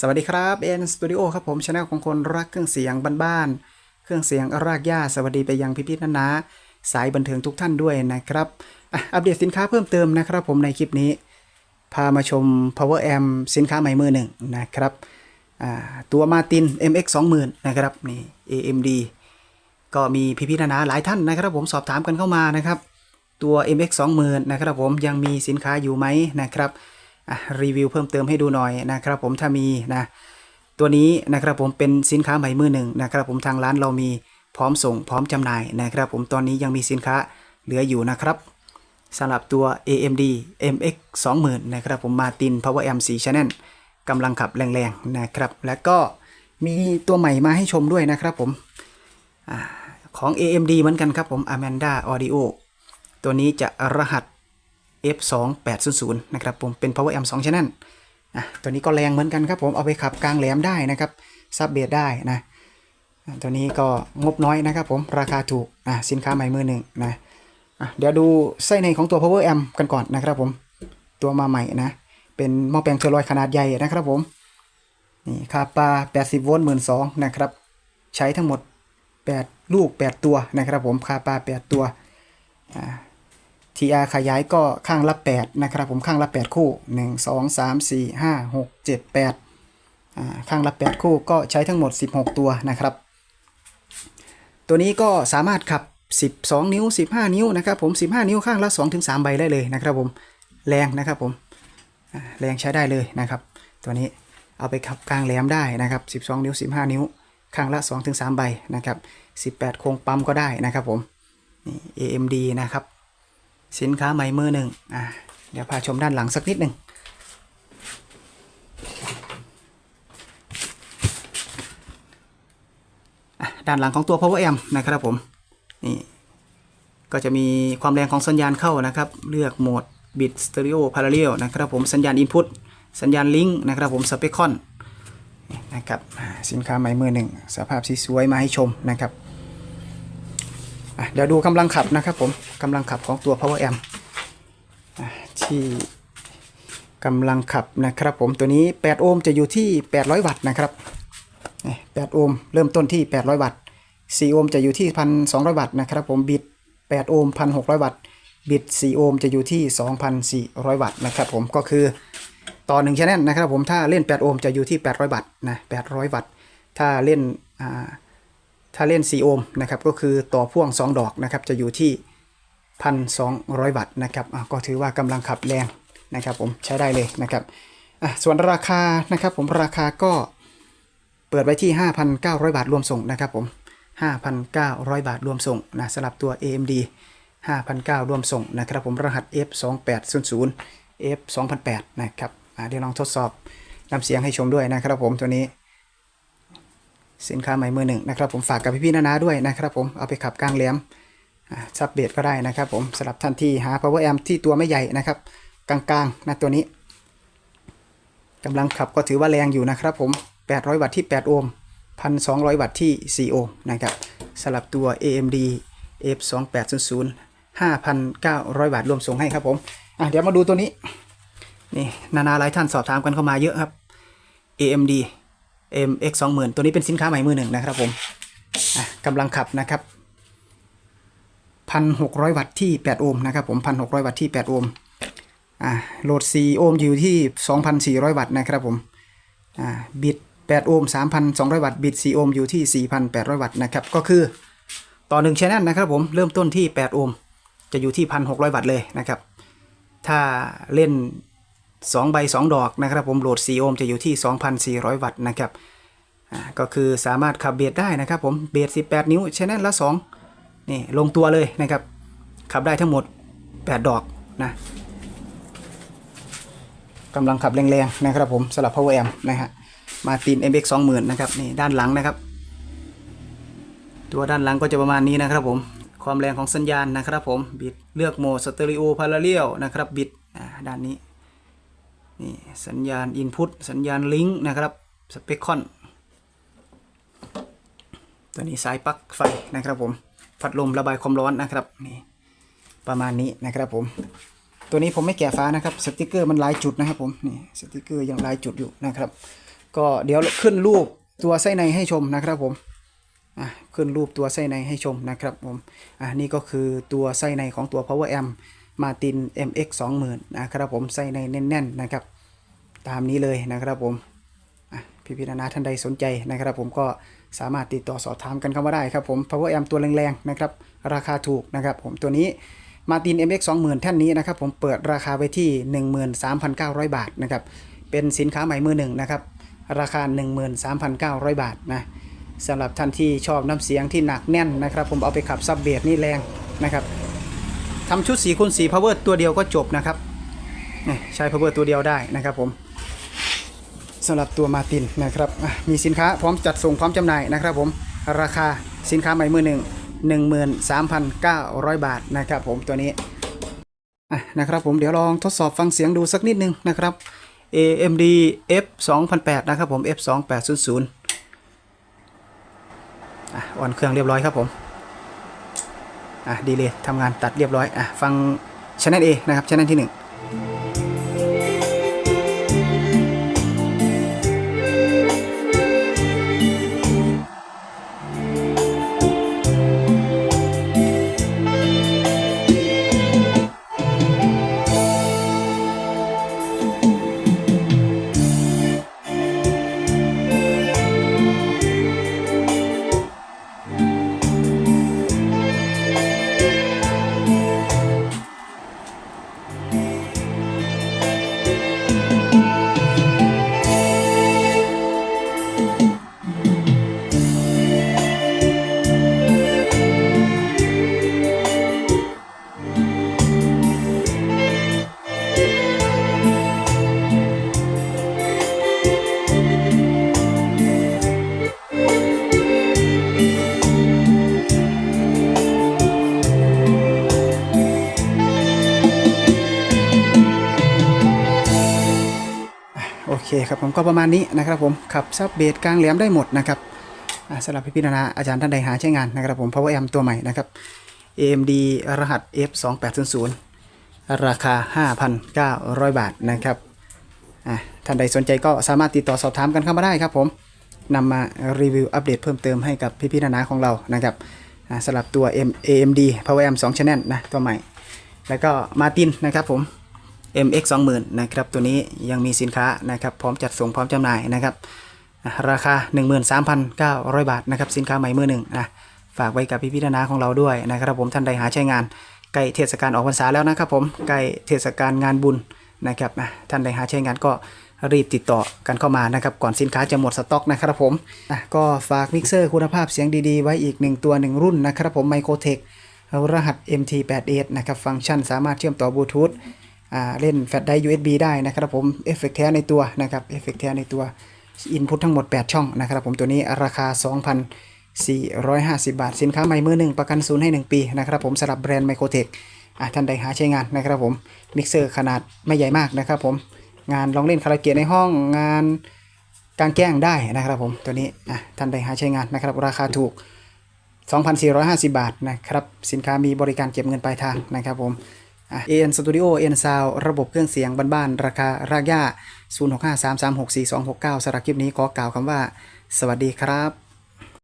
สวัสดีครับเอ็นสตูดิโอครับผมช anel ของคนรักเครื่องเสียงบ้านๆเครื่องเสียงรากหญ้าสวัสดีไปยังพี่ๆนานาสายบันเทิงทุกท่านด้วยนะครับอัปเดตสินค้าเพิ่มเติมนะครับ ผมในคลิปนี้ พามาชม power amp สินค้าใหม่มือหนึ่งนะครับตัวมาติน MX 20,000นะครับนี่ AMD ก็มีพี่ๆนานาหลายท่านนะครับ ผมสอบถามกันเข้ามานะครับ ตัว MX 20,000นะครับผมยังมีสินค้าอยู่ไหมนะครับ รีวิวเพิ่มเติมให้ดูหน่อยนะครับผมถ้ามีนะตัวนี้นะครับผมเป็นสินค้าใหม่มือหนึ่งนะครับผมทางร้านเรามีพร้อมส่งพร้อมจำหน่ายนะครับผมตอนนี้ยังมีสินค้าเหลืออยู่นะครับสำหรับตัว AMD MX 20,000นะครับผมมาติน Power Amp 4 Channel กำลังขับแรงๆนะครับ แล้วก็มีตัวใหม่มาให้ชมด้วยนะครับผมอของ AMD เหมือนกันครับผม Amanda Audio ตัวนี้จะรหัส F2800 นะครับผมเป็น Power Amp 2 Channel อะตัวนี้ก็แรงเหมือนกันครับผมเอาไปขับกลางแหลมได้นะครับซับเบสได้นะตัวนี้ก็งบน้อยนะครับผมราคาถูกอะสินค้าใหม่มือหนึ่งนะอะเดี๋ยวดูไส้ในของตัว Power Amp กันก่อนนะครับผมตัวมาใหม่นะเป็นหม้อแปลงเทอร์ลอยขนาดใหญ่นะครับผมนี่คาปา80โวลต์12,000นะครับใช้ทั้งหมด 8 ลูก 8 ตัวนะครับผมคาปา 8 ตัวอ่า TR ขยายก็ข้างละ 8 นะครับผมข้างละ 8 คู่ 1 2 3 4 5 6 7 8อ่าข้างละ 8 คู่ก็ใช้ทั้งหมด 16 ตัวนะครับ ตัวนี้ก็สามารถขับ 12 นิ้ว 15 นิ้วนะครับผม 15 นิ้วข้างละ 2-3 ใบได้เลยนะครับผมแรงนะครับผมแรงใช้ได้เลยนะครับ ตัวนี้เอาไปขับกลางแหลมได้นะครับ 12 นิ้ว 15 นิ้ว ข้างละ 2-3 ใบนะครับ 18 โครงปั๊มก็ได้นะครับผมนี่ AMD นะครับ สินค้าใหม่มือหนึ่งอะเดี๋ยวพาชมด้านหลังสักนิดหนึ่งด้านหลังของตัว power amp นะครับผมนี่ก็จะมีความแรงของสัญญาณเข้านะครับ เลือกโหมด bit stereo parallel นะครับผมสัญญาณ input สัญญาณ link นะครับผม specon นนะครับสินค้าใหม่มือหนึ่งสภาพสวยมาให้ชมนะครับ เดี๋ยวดูกำลังขับนะครับผมกำลังขับของตัว power amp อะที่กำลังขับนะครับผมตัวนี้ 8 โอห์มจะอยู่ที่ 800 วัตต์นะครับ8โอห์มเริ่มต้นที่ 800 วัตต์ 4 โอห์มจะอยู่ที่ 1,200 วัตต์นะครับผมบิด 8 โอห์ม 1,600 วัตต์ บิด 4 โอห์มจะอยู่ที่ 2,400 วัตต์นะครับผมก็คือต่อ1 channel นะครับผมถ้าเล่น 8 โอห์มจะอยู่ที่ 800 วัตต์นะ 800 วัตต์ ถ้าเล่นอ่า ถ้าเล่น 4 โอห์มนะครับก็คือต่อพ่วง 2 ดอกนะครับจะอยู่ที่ 1,200 วัตต์นะครับก็ถือว่ากำลังขับแรงนะครับผมใช้ได้เลยนะครับส่วนราคานะครับผมราคาก็เปิดไว้ที่ 5,900 บาทรวมส่งนะครับผม 5,900 บาทรวมส่งนะสำหรับตัว AMD 5,900รวมส่งนะครับผมรหัส F2800 F2008 นะครับเดี๋ยวลองทดสอบนำเสียงให้ชมด้วยนะครับผมตัวนี้ สินค้าใหม่มือหนึ่งนะครับผมฝากกับพี่ๆนานาด้วยนะครับผมเอาไปขับกลางแหลมซับเบสก็ได้นะครับผมสำหรับท่านที่หา power amp ที่ตัวไม่ใหญ่นะครับ กลางๆนะตัวนี้กำลังขับก็ถือว่าแรงอยู่นะครับผม 800 วัตต์ที่ 8 โอห์ม 1,200 วัตต์ที่ 4 โอห์มนะครับสำหรับตัว AMD F2800 5,900วัตต์รวมส่งให้ครับผมเดี๋ยวมาดูตัวนี้ นี่ นานาหลายท่านสอบถามกันเข้ามาเยอะครับ AMD MX 20,000ตัวนี้เป็นสินค้าใหม่มือหนึ่งนะครับผมกำลังขับนะครับ 1,600 วัตต์ที่ 8 โอห์มนะครับผม 1,600 วัตต์ที่ 8 โอห์มโหลด 4 โอห์มอยู่ที่ 2,400 วัตต์นะครับผมบิด 8 โอห์ม3,200 วัตต์บิด 4 โอห์มอยู่ที่ 4,800 วัตต์นะครับก็คือต่อ1 channel นะครับผมเริ่มต้นที่ 8 โอห์มจะอยู่ที่ 1,600 วัตต์เลยนะครับ ถ้าเล่น 2 ใบ 2 ดอกนะครับ ผมโหลด 4 โอห์มจะอยู่ที่ 2,400 วัตต์นะครับก็คือสามารถขับเบสได้นะครับผมเบส18 นิ้วชแนลละ2นี่ลงตัวเลยนะครับ ขับได้ทั้งหมด 8 ดอกนะกำลังขับแรงๆนะครับผมสำหรับ power amp นะฮะมาติน MX 20,000นะครับนี่ด้านหลังนะครับ ตัวด้านหลังก็จะประมาณนี้นะครับผมความแรงของสัญญาณนะครับผมบิดเลือกโหมดสเตอริโอพาราเรียลนะครับบิดด้านนี้ นี่สัญญาณ Input สัญญาณลิงก์นะครับสเปคคอนตัวนี้สายปลั๊กไฟนะครับผมพัดลมระบายความร้อนนะครับนี่ประมาณนี้นะครับผม ตัวนี้ผมไม่แกะฟ้านะครับสติกเกอร์มันหลายจุดนะครับผมนี่สติกเกอร์ยังหลายจุดอยู่นะครับ ก็เดี๋ยวขึ้นรูปตัวไส้ในให้ชมนะครับผมอะขึ้นรูปตัวไส้ในให้ชมนะครับผมอะนี่ก็คือตัวไส้ในของตัว Power Amp Martin MX 20,000นะครับผมไส้ในแน่นๆนะครับ ตามนี้เลยนะครับผมอ่พี่พิจารณาท่านใดสนใจนะครับผมก็สามารถติดต่อสอบถามกันเข้ามาได้ครับผม Power Amp ตัวแรงๆนะครับราคาถูกนะครับผมตัวนี้ Martin MX 20,000แท่นนี้นะครับผมเปิดราคาไว้ที่ 13,900 บาทนะครับเป็นสินค้าใหม่มือหนึ่งนะครับราคา 13,900 บาทนะสำหรับท่านที่ชอบน้ำเสียงที่หนักแน่นนะครับ ผมเอาไปขับซับเบสนี่แรงนะครับ ทำชุด4คูณ4 power ตัวเดียวก็จบนะครับนี่ใช้ power ตัวเดียวได้นะครับผมสำหรับตัวมาตินนะครับมีสินค้าพร้อมจัดส่งพร้อมจำหน่ายนะครับผมราคาสินค้าใหม่มือหนึ่ง13,900 บาทนะครับผมตัวนี้นะครับผมเดี๋ยวลองทดสอบฟังเสียงดูสักนิดนึงนะครับ AMD F 2008นะครับผม F 2800อะออนเครื่องเรียบร้อยครับผม อะดีเลยทำงานตัดเรียบร้อยอะฟังช anel A นะครับช anel ที่ 1 เคครับผมก็ประมาณนี้นะครับผมขับซับเบสกลางแหลมได้หมดนะครับสำหรับพี่พิจารณาอาจารย์ท่านใดหาใช้งานนะครับผม Power Amp ตัวใหม่นะครับ AMD รหัส F 2 8 0 0 ราคา 5,900 บาทนะครับท่านใดสนใจก็สามารถติดต่อสอบถามกันเข้ามาได้ครับผมนำมารีวิวอัปเดตเพิ่มเติมให้กับพี่พิจารณาของเรานะครับสำหรับตัว M AMD Power Amp 2 Channel นะตัวใหม่ แล้วก็มาตินนะครับผม MX 20,000นะครับตัวนี้ยังมีสินค้านะครับพร้อมจัดส่งพร้อมจำหน่ายนะครับอะราคา 13,900 บาทนะครับสินค้าใหม่มือหนึ่งนะฝากไว้กับพี่พิจารณาของเราด้วยนะครับผมท่านใดหาใช้งานใกล้เทศกาลออกพรรษาแล้วนะครับผมใกล้เทศกาลงานบุญนะครับอะท่านใดหาใช้งานก็รีบติดต่อกันเข้ามานะครับก่อนสินค้าจะหมดสต็อกนะครับผมอะก็ฝากมิกเซอร์คุณภาพเสียงดีๆ ไว้อีกหนึ่งตัวหนึ่งรุ่นนะครับผมไมโครเทครหัส MT88 นะครับฟังก์ชันสามารถเชื่อมต่อบลูทูธ เล่นแฟลชไดร์ USB ได้นะครับผมเอฟเฟกแท้ในตัวนะครับเอฟเฟกแท้ในตัวอินพุตทั้งหมด 8 ช่องนะครับผมตัวนี้ราคา 2,450 บาท สินค้าใหม่มือหนึ่งประกันศูนย์ให้ 1 ปีนะครับผมสำหรับแบรนด์ไมโครเทคท่านใดหาใช้งานนะครับผมมิกเซอร์ขนาดไม่ใหญ่มากนะครับผมงานลองเล่นคาราเกะในห้องงานกลางแจ้งได้นะครับผมตัวนี้ท่านใดหาใช้งานนะครับราคาถูก 2,450 บาทนะครับสินค้ามีบริการเก็บเงินปลายทางนะครับผม เอ็นสตูดิโอเอ็นซาวระบบเครื่องเสียงบ้านๆราคารากย่า0653364269สำหรับคลิปนี้ขอกล่าวคำว่า สวัสดีครับ